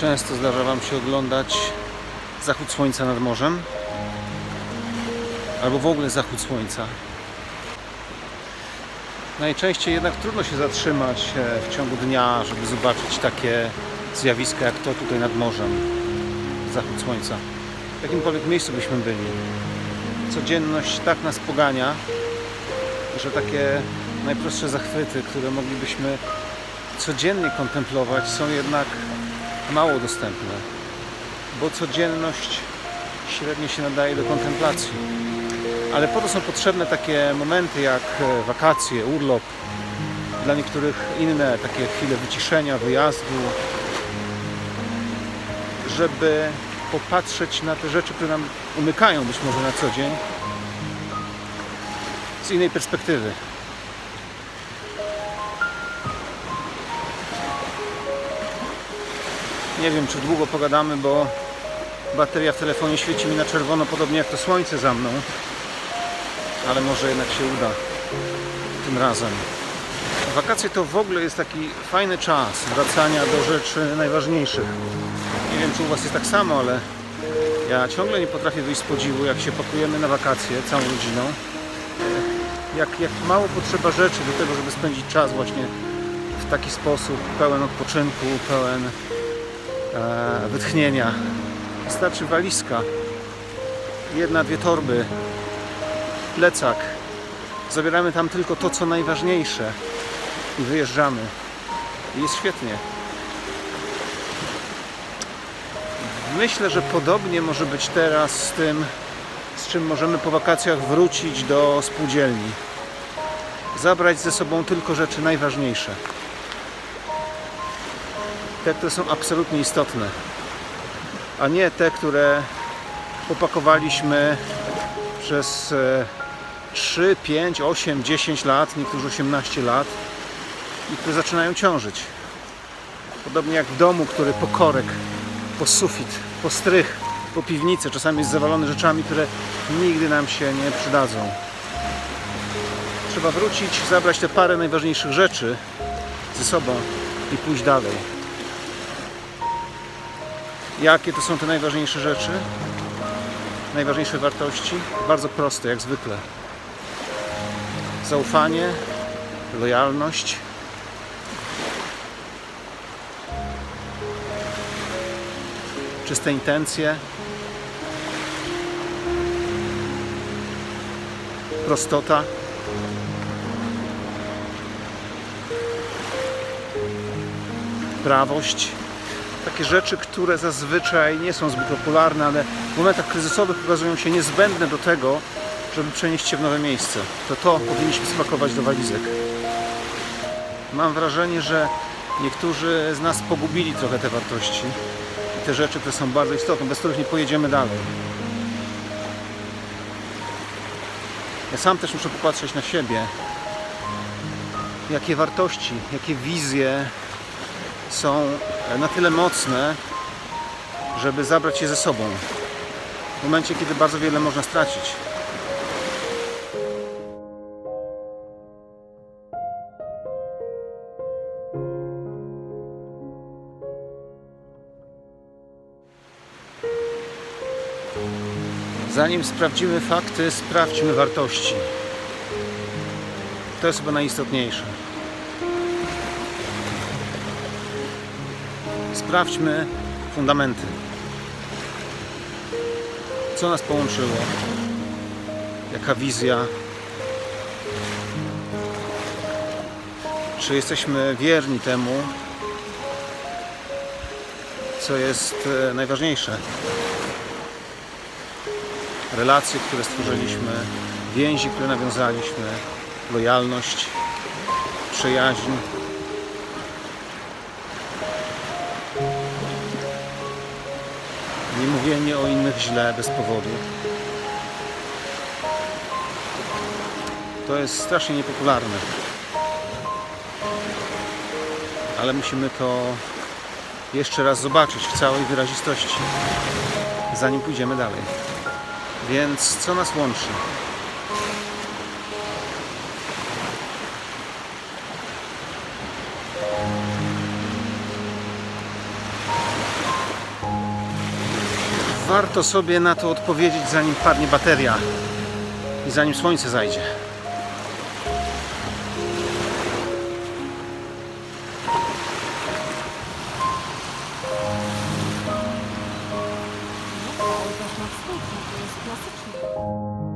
Często zdarza Wam się oglądać zachód słońca nad morzem, albo w ogóle zachód słońca. Najczęściej jednak trudno się zatrzymać e, w ciągu dnia, żeby zobaczyć takie zjawiska jak to tutaj nad morzem. Zachód słońca. W jakimkolwiek miejscu byśmy byli. Codzienność tak nas pogania, że takie najprostsze zachwyty, które moglibyśmy codziennie kontemplować, są jednak mało dostępne, bo codzienność średnio się nadaje do kontemplacji. Ale po to są potrzebne takie momenty jak e, wakacje, urlop, dla niektórych inne takie chwile wyciszenia, wyjazdu, żeby popatrzeć na te rzeczy, które nam umykają być może na co dzień z innej perspektywy. Nie wiem, czy długo pogadamy, bo bateria w telefonie świeci mi na czerwono, podobnie jak to słońce za mną. Ale może jednak się uda tym razem. Wakacje to w ogóle jest taki fajny czas wracania do rzeczy najważniejszych. Nie wiem, czy u Was jest tak samo, ale ja ciągle nie potrafię wyjść z podziwu, jak się pakujemy na wakacje całą rodziną. Jak, jak mało potrzeba rzeczy do tego, żeby spędzić czas właśnie w taki sposób, pełen odpoczynku, pełen wytchnienia. Wystarczy walizka, jedna, dwie torby, plecak. Zabieramy tam tylko to, co najważniejsze i wyjeżdżamy. I jest świetnie. Myślę, że podobnie może być teraz z tym, z czym możemy po wakacjach wrócić do spółdzielni. Zabrać ze sobą tylko rzeczy najważniejsze. Te, które są absolutnie istotne, a nie te, które popakowaliśmy przez e, 3, 5, 8, 10 lat, niektórzy 18 lat i które zaczynają ciążyć. Podobnie jak w domu, który po korek, po sufit, po strych, po piwnicę czasami jest zawalony rzeczami, które nigdy nam się nie przydadzą. Trzeba wrócić, zabrać te parę najważniejszych rzeczy ze sobą i pójść dalej. Jakie to są te najważniejsze rzeczy? Najważniejsze wartości? Bardzo proste, jak zwykle. Zaufanie, lojalność, czyste intencje, prostota. Prawość. Takie rzeczy, które zazwyczaj nie są zbyt popularne, ale w momentach kryzysowych okazują się niezbędne do tego, żeby przenieść się w nowe miejsce. To to powinniśmy spakować do walizek. Mam wrażenie, że niektórzy z nas pogubili trochę te wartości i te rzeczy, które są bardzo istotne, bez których nie pojedziemy dalej. Ja sam też muszę popatrzeć na siebie. Jakie wartości, jakie wizje są na tyle mocne, żeby zabrać je ze sobą. W momencie, kiedy bardzo wiele można stracić. Zanim sprawdzimy fakty, sprawdźmy wartości. To jest chyba najistotniejsze. Sprawdźmy fundamenty. Co nas połączyło? Jaka wizja? Czy jesteśmy wierni temu, co jest e, najważniejsze? relacje, które stworzyliśmy, więzi, które nawiązaliśmy, lojalność, przyjaźń. Nie mówienie o innych źle bez powodu. To jest strasznie niepopularne. Ale musimy to jeszcze raz zobaczyć w całej wyrazistości, zanim pójdziemy dalej. Więc co nas łączy? Warto sobie na to odpowiedzieć, zanim padnie bateria i zanim słońce zajdzie. No.